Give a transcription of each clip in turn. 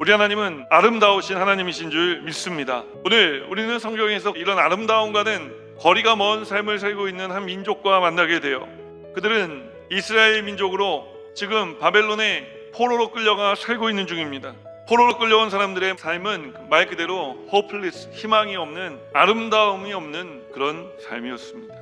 우리 하나님은 아름다우신 하나님이신 줄 믿습니다. 오늘 우리는 성경에서 이런 아름다움과는 거리가 먼 삶을 살고 있는 한 민족과 만나게 돼요. 그들은 이스라엘 민족으로 지금 바벨론의 포로로 끌려가 살고 있는 중입니다. 포로로 끌려온 사람들의 삶은 말 그대로 hopeless, 희망이 없는 아름다움이 없는 그런 삶이었습니다.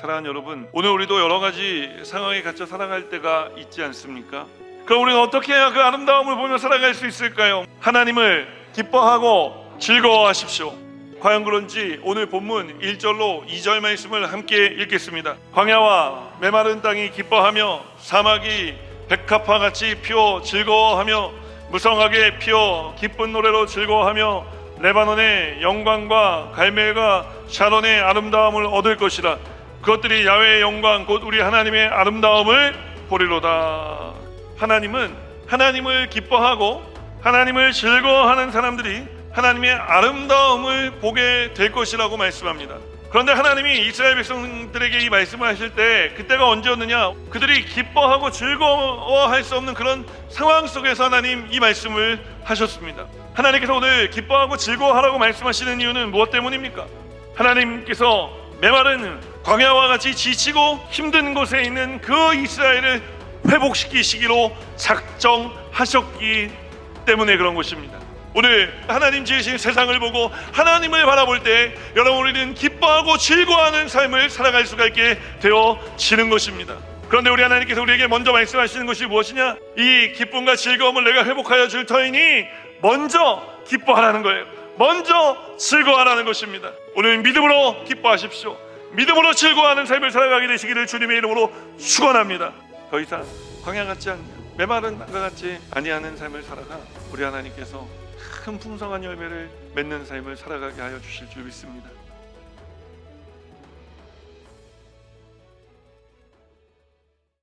사랑하는 여러분, 오늘 우리도 여러 가지 상황에 갇혀 살아갈 때가 있지 않습니까? 그럼 우리는 어떻게 해야 그 아름다움을 보며 살아갈 수 있을까요? 하나님을 기뻐하고 즐거워하십시오. 과연 그런지 오늘 본문 1절로 2절 말씀을 함께 읽겠습니다. 광야와 메마른 땅이 기뻐하며 사막이 백합화 같이 피어 즐거워하며 무성하게 피어 기쁜 노래로 즐거워하며 레바논의 영광과 갈멜과 샤론의 아름다움을 얻을 것이라 그것들이 야외의 영광 곧 우리 하나님의 아름다움을 보리로다. 하나님은 하나님을 기뻐하고 하나님을 즐거워하는 사람들이 하나님의 아름다움을 보게 될 것이라고 말씀합니다. 그런데 하나님이 이스라엘 백성들에게 이 말씀을 하실 때 그때가 언제였느냐? 그들이 기뻐하고 즐거워할 수 없는 그런 상황 속에서 하나님 이 말씀을 하셨습니다. 하나님께서 오늘 기뻐하고 즐거워하라고 말씀하시는 이유는 무엇 때문입니까? 하나님께서 메마른 광야와 같이 지치고 힘든 곳에 있는 그 이스라엘을 회복시키시기로 작정하셨기 때문에 그런 것입니다. 오늘 하나님 지으신 세상을 보고 하나님을 바라볼 때 여러분 우리는 기뻐하고 즐거워하는 삶을 살아갈 수가 있게 되어지는 것입니다. 그런데 우리 하나님께서 우리에게 먼저 말씀하시는 것이 무엇이냐? 이 기쁨과 즐거움을 내가 회복하여 줄 터이니 먼저 기뻐하라는 거예요. 먼저 즐거워하라는 것입니다. 오늘 믿음으로 기뻐하십시오. 믿음으로 즐거워하는 삶을 살아가게 되시기를 주님의 이름으로 축원합니다. 더 이상 광야 같지 않냐? 메마른 땅과 같이 아니하는 삶을 살아가 우리 하나님께서 큰 풍성한 열매를 맺는 삶을 살아가게 하여 주실 줄 믿습니다.